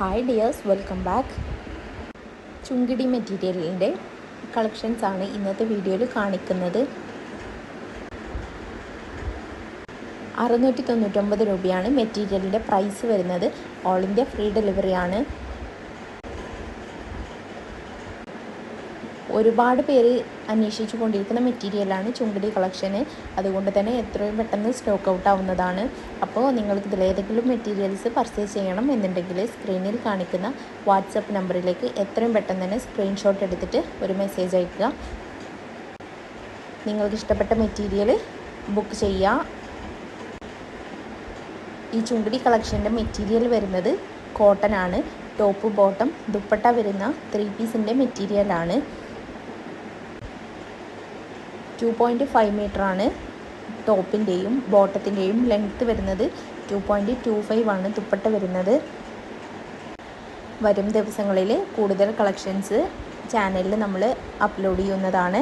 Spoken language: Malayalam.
Hi dears welcome back Chungidi മെറ്റീരിയലിന്റെ കളക്ഷൻസ് ആണ് ഇന്നത്തെ വീഡിയോയിൽ കാണിക്കുന്നത്. അറുന്നൂറ്റി തൊണ്ണൂറ്റൊമ്പത് രൂപയാണ് മെറ്റീരിയലിന്റെ പ്രൈസ് വരുന്നത്. ഓൾ ഇന്ത്യ ഫ്രീ ഡെലിവറി ഒരുപാട് പേര് അന്വേഷിച്ചു കൊണ്ടിരിക്കുന്ന മെറ്റീരിയലാണ് ചുങ്കടി കളക്ഷന് അതുകൊണ്ട് തന്നെ എത്രയും പെട്ടെന്ന് സ്റ്റോക്ക് ഔട്ട് ആവുന്നതാണ്. അപ്പോൾ നിങ്ങൾക്ക് ഇതിലേതെങ്കിലും മെറ്റീരിയൽസ് പർച്ചേസ് ചെയ്യണം എന്നുണ്ടെങ്കിൽ സ്ക്രീനിൽ കാണിക്കുന്ന വാട്സപ്പ് നമ്പറിലേക്ക് എത്രയും പെട്ടെന്ന് തന്നെ സ്ക്രീൻഷോട്ട് എടുത്തിട്ട് ഒരു മെസ്സേജ് അയക്കുക. നിങ്ങൾക്ക് ഇഷ്ടപ്പെട്ട മെറ്റീരിയൽ ബുക്ക് ചെയ്യുക. ഈ ചുണ്ടടി കളക്ഷന്റെ മെറ്റീരിയൽ വരുന്നത് കോട്ടൺ ആണ്. ടോപ്പ് ബോട്ടം ദുപ്പട്ട വരുന്ന ത്രീ പീസിന്റെ മെറ്റീരിയലാണ് ടു പോയിന്റ് ഫൈവ് മീറ്ററാണ് ടോപ്പിന്റെയും ബോട്ടത്തിന്റെയും ലെങ്ത്ത് വരുന്നത്. ടു പോയിന്റ് ടു ഫൈവ് ആണ് ദുപ്പട്ട വരുന്നത്. വരും ദിവസങ്ങളിൽ കൂടുതൽ കളക്ഷൻസ് ചാനലിൽ നമ്മൾ അപ്ലോഡ് ചെയ്യുന്നതാണ്.